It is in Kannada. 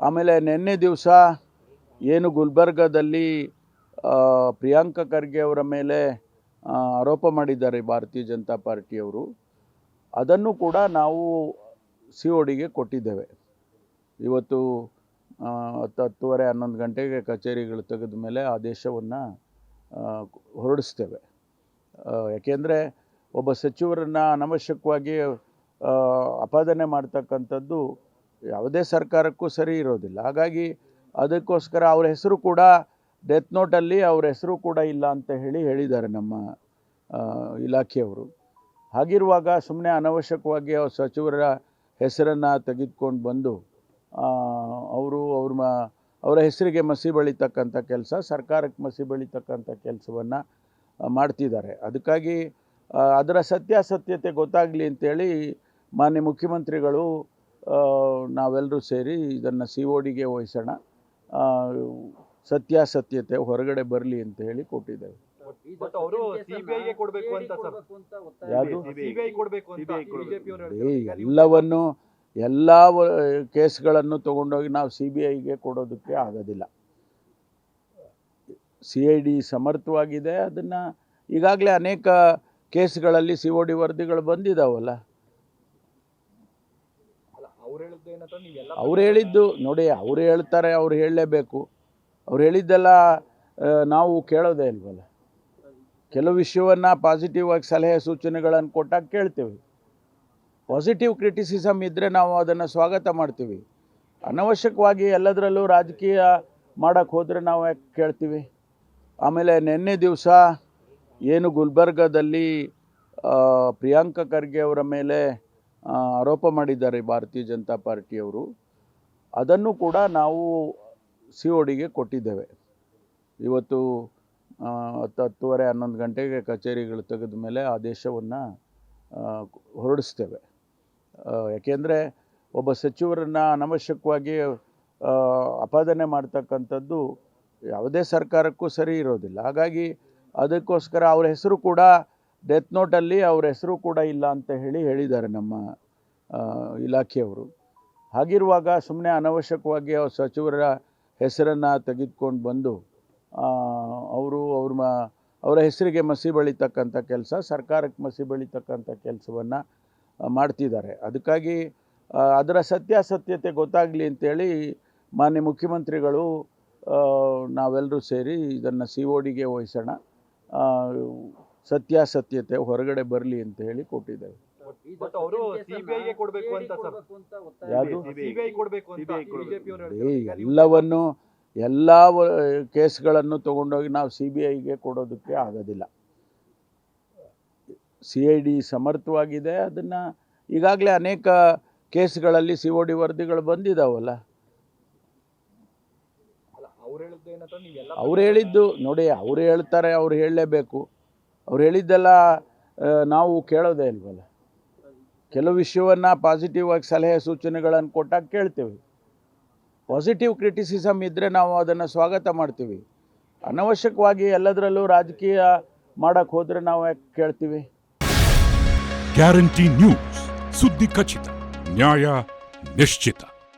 ಆಮೇಲೆ ನಿನ್ನೆ ದಿವಸ ಏನು ಗುಲ್ಬರ್ಗದಲ್ಲಿ ಪ್ರಿಯಾಂಕ ಖರ್ಗೆ ಅವರ ಮೇಲೆ ಆರೋಪ ಮಾಡಿದ್ದಾರೆ ಭಾರತೀಯ ಜನತಾ ಪಾರ್ಟಿಯವರು. ಅದನ್ನು ಕೂಡ ನಾವು ಸಿ ಒ ಡಿಗೆ ಕೊಟ್ಟಿದ್ದೇವೆ. ಇವತ್ತು ಹತ್ತು, ಹತ್ತುವರೆ, ಹನ್ನೊಂದು ಗಂಟೆಗೆ ಕಚೇರಿಗಳು ತೆಗೆದ ಮೇಲೆ ಆದೇಶವನ್ನು ಹೊರಡಿಸ್ತೇವೆ. ಯಾಕೆಂದರೆ ಒಬ್ಬ ಸಚಿವರನ್ನು ಅನವಶ್ಯಕವಾಗಿ ಅಪಾದನೆ ಮಾಡ್ತಕ್ಕಂಥದ್ದು ಯಾವುದೇ ಸರ್ಕಾರಕ್ಕೂ ಸರಿ ಇರೋದಿಲ್ಲ. ಹಾಗಾಗಿ ಅದಕ್ಕೋಸ್ಕರ ಅವ್ರ ಹೆಸರು ಕೂಡ ಡೆತ್ ನೋಟಲ್ಲಿ ಅವ್ರ ಹೆಸರು ಕೂಡ ಇಲ್ಲ ಅಂತ ಹೇಳಿ ಹೇಳಿದ್ದಾರೆ ನಮ್ಮ ಇಲಾಖೆಯವರು. ಹಾಗಿರುವಾಗ ಸುಮ್ಮನೆ ಅನವಶ್ಯಕವಾಗಿ ಅವ್ರ ಸಚಿವರ ಹೆಸರನ್ನು ತೆಗೆದುಕೊಂಡು ಬಂದು ಅವರು ಅವ್ರ ಮ, ಅವರ ಹೆಸರಿಗೆ ಮಸಿ ಬಳಿತಕ್ಕಂಥ ಕೆಲಸ, ಸರ್ಕಾರಕ್ಕೆ ಮಸಿ ಬಳಿತಕ್ಕಂಥ ಕೆಲಸವನ್ನು ಮಾಡ್ತಿದ್ದಾರೆ. ಅದಕ್ಕಾಗಿ ಅದರ ಸತ್ಯಾಸತ್ಯತೆ ಗೊತ್ತಾಗಲಿ ಅಂತೇಳಿ ಮಾನ್ಯ ಮುಖ್ಯಮಂತ್ರಿಗಳು ನಾವೆಲ್ಲರೂ ಸೇರಿ ಇದನ್ನು ಸಿ ಒ ಡಿಗೆ ವಹಿಸೋಣ. ಸತ್ಯಾಸತ್ಯತೆ ಹೊರಗಡೆ ಬರಲಿ ಅಂತ ಹೇಳಿ ಕೊಟ್ಟಿದ್ದೇವೆ. ಬಟ್ ಅವರು ಸಿಬಿಐಗೆ ಕೊಡ್ಬೇಕು ಅಂತ ಸರ್. ಯಾವುದು? ಸಿಬಿಐ ಕೊಡ್ಬೇಕು ಅಂತ. CBI ಕೊಡ್ಬೇಕು. ಬಿಜೆಪಿ ಅವರು ಏ, ಎಲ್ಲವನ್ನು ಎಲ್ಲ ವ- ಕೇಸ್ಗಳನ್ನು ತಗೊಂಡೋಗಿ ನಾವು ಸಿ ಬಿ ಐಗೆ ಕೊಡೋದಕ್ಕೆ ಆಗೋದಿಲ್ಲ. ಸಿ ಐ ಡಿ ಸಮರ್ಥವಾಗಿದೆ. ಅದನ್ನು ಈಗಾಗಲೇ ಅನೇಕ ಕೇಸ್ಗಳಲ್ಲಿ ಸಿ ಒ ಡಿ ವರದಿಗಳು ಬಂದಿದ್ದಾವಲ್ಲ ಅವ್ರು ಹೇಳಿದ್ದು ನೋಡಿ ಅವ್ರು ಹೇಳ್ತಾರೆ ಅವ್ರು ಹೇಳಲೇಬೇಕು. ಅವ್ರು ಹೇಳಿದ್ದೆಲ್ಲ ನಾವು ಕೇಳೋದೇ ಇಲ್ವಲ್ಲ. ಕೆಲವು ವಿಷಯವನ್ನು ಪಾಸಿಟಿವ್ ಆಗಿ ಸಲಹೆ ಸೂಚನೆಗಳನ್ನು ಕೊಟ್ಟಾಗ ಕೇಳ್ತೇವೆ. ಪಾಸಿಟಿವ್ ಕ್ರಿಟಿಸಿಸಮ್ ಇದ್ದರೆ ನಾವು ಅದನ್ನು ಸ್ವಾಗತ ಮಾಡ್ತೀವಿ. ಅನವಶ್ಯಕವಾಗಿ ಎಲ್ಲದರಲ್ಲೂ ರಾಜಕೀಯ ಮಾಡೋಕ್ಕೆ ಹೋದರೆ ನಾವು ಯಾಕೆ ಕೇಳ್ತೀವಿ? ಆಮೇಲೆ ನಿನ್ನೆ ದಿವಸ ಏನು ಗುಲ್ಬರ್ಗದಲ್ಲಿ ಪ್ರಿಯಾಂಕ ಖರ್ಗೆ ಅವರ ಮೇಲೆ ಆರೋಪ ಮಾಡಿದ್ದಾರೆ ಭಾರತೀಯ ಜನತಾ ಪಾರ್ಟಿಯವರು. ಅದನ್ನು ಕೂಡ ನಾವು ಸಿ ಒ ಡಿಗೆ ಕೊಟ್ಟಿದ್ದೇವೆ. ಇವತ್ತು ಹತ್ತು ಹತ್ತುವರೆ ಹನ್ನೊಂದು ಗಂಟೆಗೆ ಕಚೇರಿಗಳು ತೆಗೆದ ಮೇಲೆ ಆದೇಶವನ್ನು ಹೊರಡಿಸ್ತೇವೆ. ಯಾಕೆಂದರೆ ಒಬ್ಬ ಸಚಿವರನ್ನು ಅನವಶ್ಯಕವಾಗಿ ಅಪಾದನೆ ಮಾಡ್ತಕ್ಕಂಥದ್ದು ಯಾವುದೇ ಸರ್ಕಾರಕ್ಕೂ ಸರಿ ಇರೋದಿಲ್ಲ. ಹಾಗಾಗಿ ಅದಕ್ಕೋಸ್ಕರ ಅವರ ಹೆಸರು ಕೂಡ ಡೆತ್ ನೋಟಲ್ಲಿ ಅವ್ರ ಹೆಸರು ಕೂಡ ಇಲ್ಲ ಅಂತ ಹೇಳಿ ಹೇಳಿದ್ದಾರೆ ನಮ್ಮ ಇಲಾಖೆಯವರು. ಹಾಗಿರುವಾಗ ಸುಮ್ಮನೆ ಅನವಶ್ಯಕವಾಗಿ ಅವ್ರ ಸಚಿವರ ಹೆಸರನ್ನು ತೆಗೆದುಕೊಂಡು ಬಂದು ಅವರು ಅವ್ರ ಮ, ಅವರ ಹೆಸರಿಗೆ ಮಸಿ ಬಳಿತಕ್ಕಂಥ ಕೆಲಸ, ಸರ್ಕಾರಕ್ಕೆ ಮಸಿ ಬಳಿತಕ್ಕಂಥ ಕೆಲಸವನ್ನು ಮಾಡ್ತಿದ್ದಾರೆ. ಅದಕ್ಕಾಗಿ ಅದರ ಸತ್ಯಾಸತ್ಯತೆ ಗೊತ್ತಾಗಲಿ ಅಂತೇಳಿ ಮಾನ್ಯ ಮುಖ್ಯಮಂತ್ರಿಗಳು ನಾವೆಲ್ಲರೂ ಸೇರಿ ಇದನ್ನು ಸಿ ಒ ಡಿಗೆ ವಹಿಸೋಣ. ಸತ್ಯಾಸತ್ಯತೆ ಹೊರಗಡೆ ಬರಲಿ ಅಂತ ಹೇಳಿ ಕೊಟ್ಟಿದ್ದೇವೆ. ಬಟ್ ಅವರು ಸಿಬಿಐಗೆ ಕೊಡ್ಬೇಕು ಅಂತ ಸರ್. ಯಾವುದು? ಸಿಬಿಐ ಕೊಡ್ಬೇಕು ಅಂತ ಬಿಜೆಪಿ ಅವರು ಏ, ಎಲ್ಲವನ್ನು ಎಲ್ಲ ವ- ಕೇಸ್ಗಳನ್ನು ತಗೊಂಡೋಗಿ ನಾವು ಸಿ ಬಿ ಐಗೆ ಕೊಡೋದಕ್ಕೆ ಆಗೋದಿಲ್ಲ. ಸಿ ಐ ಡಿ ಸಮರ್ಥವಾಗಿದೆ ಅದನ್ನು ಈಗಾಗಲೇ ಅನೇಕ ಕೇಸ್ಗಳಲ್ಲಿ ಸಿ ಒ ಡಿ ವರದಿಗಳು ಬಂದಿದಾವಲ್ಲ. ಅವ್ರು ಹೇಳಿದ್ದು ಏನಂತ ನೀವೆಲ್ಲ ಅವ್ರು ಹೇಳಿದ್ದು ನೋಡಿ ಅವ್ರು ಹೇಳ್ತಾರೆ ಅವ್ರು ಹೇಳಲೇಬೇಕು. ಅವ್ರು ಹೇಳಿದ್ದೆಲ್ಲ ನಾವು ಕೇಳೋದೇ ಇಲ್ವಲ್ಲ. ಕೆಲವು ವಿಷಯವನ್ನು ಪಾಸಿಟಿವ್ ಆಗಿ ಸಲಹೆ ಸೂಚನೆಗಳನ್ನು ಕೊಟ್ಟಾಗ ಕೇಳ್ತೇವೆ. ಪಾಸಿಟಿವ್ ಕ್ರಿಟಿಸಿಸಮ್ ಇದ್ದರೆ ನಾವು ಅದನ್ನು ಸ್ವಾಗತ ಮಾಡ್ತೀವಿ. ಅನವಶ್ಯಕವಾಗಿ ಎಲ್ಲದರಲ್ಲೂ ರಾಜಕೀಯ ಮಾಡೋಕ್ಕೆ ಹೋದರೆ ನಾವು ಯಾಕೆ ಕೇಳ್ತೀವಿ? ಗ್ಯಾರಂಟಿ ನ್ಯೂಸ್ ಸುದ್ದಿ ಖಚಿತ ನ್ಯಾಯ ನಿಶ್ಚಿತ